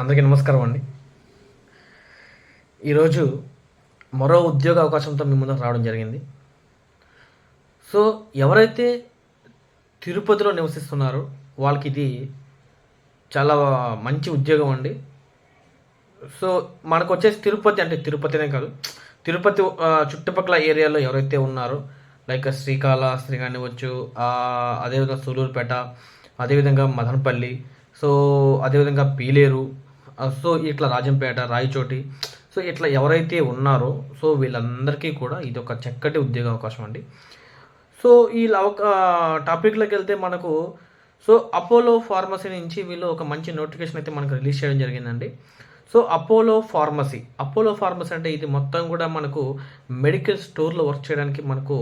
అందరికీ నమస్కారం అండి. ఈరోజు మరో ఉద్యోగ అవకాశంతో మీ ముందుకు రావడం జరిగింది. సో ఎవరైతే తిరుపతిలో నివసిస్తున్నారో వాళ్ళకి ఇది చాలా మంచి ఉద్యోగం అండి. సో మనకు వచ్చేసి తిరుపతి అంటే తిరుపతినే కాదు. తిరుపతి చుట్టుపక్కల ఏరియాలో ఎవరైతే ఉన్నారో లైక్ శ్రీకాళహస్తి కానివ్వచ్చు అదేవిధంగా సూలూరుపేట అదేవిధంగా మదనపల్లి సో అదేవిధంగా పీలేరు సో ఇట్లా రాజంపేట రాయచోటి సో ఇట్లా ఎవరైతే ఉన్నారో సో వీళ్ళందరికీ కూడా ఇది ఒక చక్కటి ఉద్యోగ అవకాశం అండి. సో ఈ టాపిక్లోకి వెళ్తే మనకు సో అపోలో ఫార్మసీ నుంచి వీళ్ళు ఒక మంచి నోటిఫికేషన్ అయితే మనకు రిలీజ్ చేయడం జరిగిందండి. So Apollo pharmacy Apollo pharmacy అంటే ఇది మొత్తం కూడా మనకు మెడికల్ స్టోర్లో వర్క్ చేయడానికి మనకు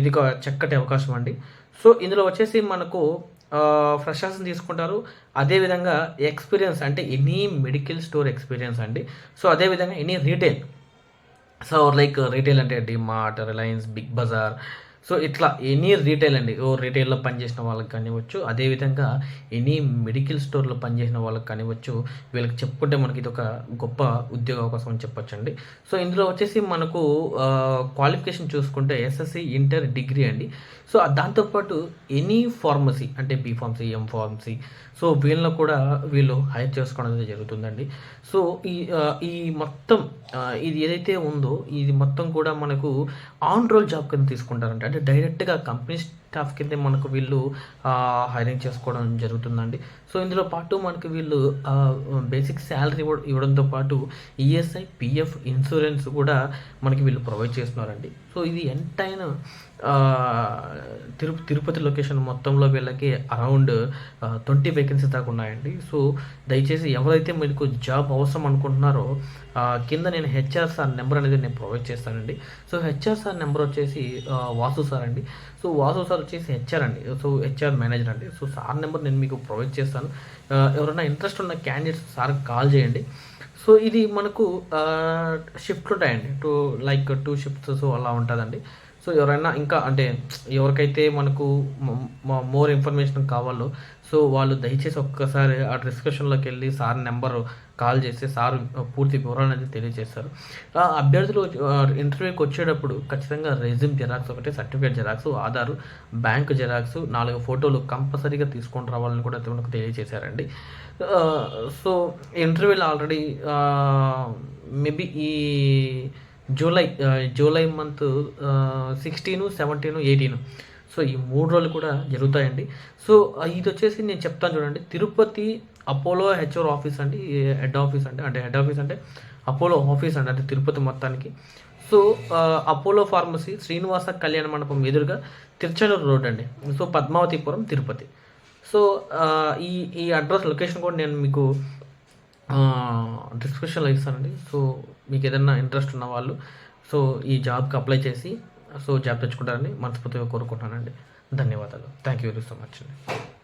ఇది ఒక చక్కటి అవకాశం అండి. సో ఇందులో వచ్చేసి మనకు ఫ్రెషర్స్ని తీసుకుంటారు. అదేవిధంగా ఎక్స్పీరియన్స్ అంటే ఎనీ మెడికల్ స్టోర్ ఎక్స్పీరియన్స్ అండి. సో అదేవిధంగా any retail so like retail అంటే డిమార్ట్ రిలయన్స్ బిగ్ బజార్ సో ఇట్లా ఎనీ రీటైల్ అండి ఓ రీటైల్లో పనిచేసిన వాళ్ళకి కానివ్వచ్చు అదేవిధంగా ఎనీ మెడికల్ స్టోర్లో పనిచేసిన వాళ్ళకి కానివ్వచ్చు వీళ్ళకి చెప్పుకుంటే మనకి ఇది ఒక గొప్ప ఉద్యోగ అవకాశం అని చెప్పొచ్చండి. సో ఇందులో వచ్చేసి మనకు క్వాలిఫికేషన్ చూసుకుంటే ఎస్ఎస్సి ఇంటర్ డిగ్రీ అండి. సో దాంతోపాటు ఎనీ ఫార్మసీ అంటే B pharmacy M pharmacy so వీళ్ళని కూడా వీళ్ళు హైర్ చేసుకోవడం అనేది జరుగుతుందండి. సో ఈ ఈ మొత్తం ఇది ఏదైతే ఉందో ఇది మొత్తం కూడా మనకు ఆన్ రోల్ జాబ్ కింద తీసుకుంటారంట. అంటే డైరెక్ట్గా కంపెనీ స్టాఫ్ కింద మనకు వీళ్ళు హైరింగ్ చేసుకోవడం జరుగుతుందండి. సో ఇందులో పాటు మనకి వీళ్ళు బేసిక్ శాలరీ ఇవ్వడంతో పాటు ఈఎస్ఐ పిఎఫ్ ఇన్సూరెన్స్ కూడా మనకి వీళ్ళు ప్రొవైడ్ చేస్తున్నారండి. సో ఇది ఎంటైన తిరు తిరుపతి లొకేషన్ మొత్తంలో వీళ్ళకి అరౌండ్ ట్వంటీ వేకెన్సీ దాకా ఉన్నాయండి. సో దయచేసి ఎవరైతే మీకు జాబ్ అవసరం అనుకుంటున్నారో కింద నేను హెచ్ఆర్ సార్ నెంబర్ అనేది నేను ప్రొవైడ్ చేస్తానండి. సో హెచ్ఆర్ సార్ నెంబర్ వచ్చేసి వాసు సార్ అండి. సో వాసు సార్ వచ్చేసి హెచ్ఆర్ అండి. సో హెచ్ఆర్ మేనేజర్ అండి. సో సార్ నెంబర్ నేను మీకు ప్రొవైడ్ చేస్తాను. ఎవరైనా ఇంట్రెస్ట్ ఉన్న క్యాండిడేట్స్ సార్ కాల్ చేయండి. సో ఇది మనకు షిఫ్ట్లు ఉంటాయండి. Two like two shifts so అలా ఉంటుందండి. సో ఎవరైనా ఇంకా అంటే ఎవరికైతే మనకు మోర్ ఇన్ఫర్మేషన్ కావాలో సో వాళ్ళు దయచేసి ఒక్కసారి ఆ డిస్కషన్లోకి వెళ్ళి సార్ నెంబర్ కాల్ చేసి సార్ పూర్తి వివరాలు అనేది తెలియజేస్తారు. ఆ అభ్యర్థులు ఇంటర్వ్యూకి వచ్చేటప్పుడు ఖచ్చితంగా రెజ్యూమ్ జెరాక్స్ ఒకటి certificate xerox Aadhaar bank xerox నాలుగు ఫోటోలు కంపల్సరీగా తీసుకొని రావాలని కూడా మనకు తెలియజేశారండి. సో ఇంటర్వ్యూలో ఆల్రెడీ మేబీ ఈ July July month sixteen seventeen eighteen. So ఈ మూడు రోజులు కూడా జరుగుతాయండి. సో ఇది వచ్చేసి నేను చెప్తాను చూడండి. తిరుపతి అపోలో హెచ్ఓర్ ఆఫీస్ అండి హెడ్ ఆఫీస్ అంటే అంటే హెడ్ ఆఫీస్ అంటే అపోలో ఆఫీస్ అండి అంటే తిరుపతి మొత్తానికి. So Apollo pharmacy Srinivasa Kalyana Mandapam ఎదురుగా తిరుచలూరు రోడ్ అండి. సో పద్మావతిపురం తిరుపతి. సో ఈ ఈ అడ్రస్ లొకేషన్ కూడా నేను మీకు డిస్క్రిప్షన్లో ఇస్తానండి సో మీకు ఏదైనా ఇంట్రెస్ట్ ఉన్న వాళ్ళు సో ఈ జాబ్కి అప్లై చేసి సో జాబ్ తెచ్చుకుంటారని మనస్ఫూర్తిగా కోరుకుంటానండి ధన్యవాదాలు. Thank you very so much అండి.